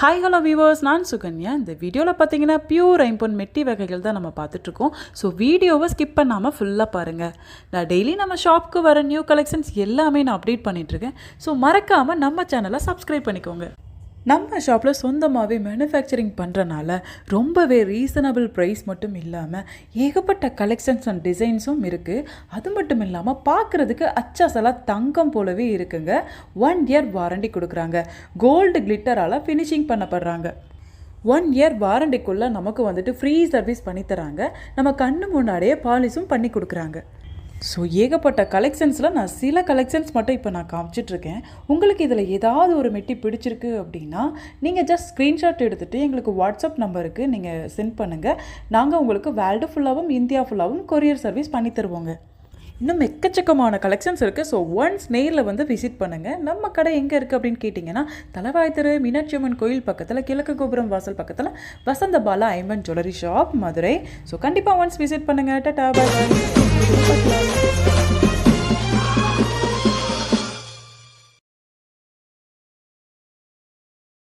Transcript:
Hi hello viewers நான் சுகன்யா. இந்த வீடியோவில் பார்த்தீங்கன்னா பியூர் ஐம்பொன் மெட்டி வகைகள் தான் நம்ம பார்த்துட்ருக்கோம் ஸோ வீடியோவை ஸ்கிப் பண்ணாமல் ஃபுல்லாக பாருங்கள் நான் டெய்லி நம்ம ஷாப்க்கு வர நியூ கலெக்ஷன்ஸ் எல்லாமே நான் அப்டேட் பண்ணிகிட்ருக்கேன் ஸோ மறக்காமல் நம்ம சேனலை சப்ஸ்கிரைப் பண்ணிக்கோங்க. நம்ம ஷாப்பில் சொந்தமாகவே மேனுஃபேக்சரிங் பண்ணுறனால ரொம்பவே ரீசனபிள் ப்ரைஸ் மட்டும் இல்லாமல் ஏகப்பட்ட கலெக்ஷன்ஸ் அண்ட் டிசைன்ஸும் இருக்குது அது மட்டும் இல்லாமல் பார்க்குறதுக்கு அச்சாசலாக தங்கம் போலவே இருக்குங்க. ஒன் இயர் வாரண்டி கொடுக்குறாங்க. கோல்டு கிளிட்டரால் ஃபினிஷிங் பண்ணப்படுறாங்க. ஒன் இயர் வாரண்டிக்குள்ளே நமக்கு வந்துட்டு ஃப்ரீ சர்வீஸ் பண்ணி தராங்க. நம்ம கண்ணு முன்னாடியே பாலிஷும் பண்ணி கொடுக்குறாங்க. ஸோ ஏகப்பட்ட கலெக்ஷன்ஸில் நான் சில கலெக்ஷன்ஸ் மட்டும் இப்போ நான் காமிச்சிட்ருக்கேன் உங்களுக்கு இதில் ஏதாவது ஒரு மெட்டி பிடிச்சிருக்கு அப்படின்னா நீங்கள் ஜஸ்ட் ஸ்க்ரீன்ஷாட் எடுத்துகிட்டு எங்களுக்கு வாட்ஸ்அப் நம்பருக்கு நீங்கள் சென்ட் பண்ணுங்கள் நாங்கள் உங்களுக்கு வேர்ல்டு ஃபுல்லாகவும் இந்தியா ஃபுல்லாகவும் கொரியர் சர்வீஸ் பண்ணி தருவோங்க. இன்னும் எக்கச்சக்கமான கலெக்ஷன்ஸ் இருக்குது ஸோ ஒன்ஸ் நேரில் வந்து விசிட் பண்ணுங்கள் நம்ம கடை எங்கே இருக்குது அப்படின்னு கேட்டிங்கன்னா தலைவாய் தெரு மீனாட்சி அம்மன் கோயில் பக்கத்தில் கிழக்கு கோபுரம் வாசல் பக்கத்தில் Vasantha Bala Aiman jewellery shop Madurai. So கண்டிப்பாக ஒன்ஸ் விசிட் பண்ணுங்கள் டாடா பாய்